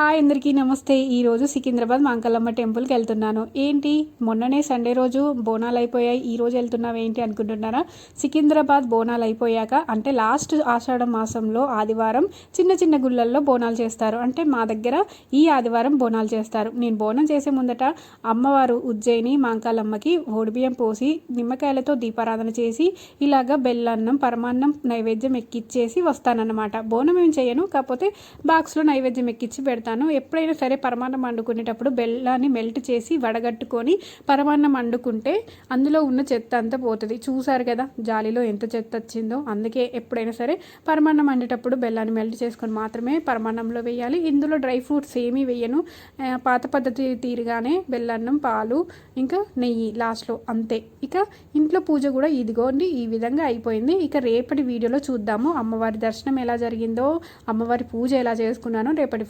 Hi అందరికీ నమస్తే. ఈరోజు సికింద్రాబాద్ మాంకల్లమ్మ టెంపుల్కి వెళ్తున్నాను. ఏంటి? మొన్ననే సండే రోజు బోనాలు అయిపోయాయి. ఈ రోజు వెళ్తున్నావు ఏంటి అనుకుంటున్నారా? సికింద్రాబాద్ బోనాలు అయిపోయాక అంటే లాస్ట్ ఆషాఢ మాసంలో ఆదివారం చిన్న చిన్న గుళ్ళల్లో బోనాలు చేస్తారు. అంటే మా దగ్గర ఈ ఆదివారం బోనాలు చేస్తారు. నేను బోనం చేసే ముందట అమ్మవారు ఉజ్జయిని మాంకాలమ్మకి ఓడిబియ్యం పోసి నిమ్మకాయలతో దీపారాధన చేసి ఇలాగ బెల్లన్నం పరమాన్నం నైవేద్యం ఎక్కిచ్చేసి వస్తానన్నమాట. బోనం ఏం చేయను కాకపోతే బాక్స్లో నైవేద్యం ఎక్కిచ్చి పెడతాను. ఎప్పుడైనా సరే పరమాన్నం వండుకునేటప్పుడు బెల్లాన్ని మెల్ట్ చేసి వడగట్టుకొని పరమాన్నం వండుకుంటే అందులో ఉన్న చెత్త అంతా పోతుంది. చూసారు కదా జాలిలో ఎంత చెత్త వచ్చిందో. అందుకే ఎప్పుడైనా సరే పరమాన్నం వండేటప్పుడు బెల్లాన్ని మెల్ట్ చేసుకొని మాత్రమే పరమాన్నంలో వేయాలి. ఇందులో డ్రై ఫ్రూట్స్ ఏమీ వేయను. పాత పద్ధతి తీరుగానే బెల్లన్నం పాలు ఇంకా నెయ్యి లాస్ట్లో అంతే. ఇక ఇంట్లో పూజ కూడా ఇదిగోండి ఈ విధంగా అయిపోయింది. ఇక రేపటి వీడియోలో చూద్దాము. అమ్మవారి దర్శనం ఎలా జరిగిందో అమ్మవారి పూజ ఎలా చేసుకున్నానో రేపటి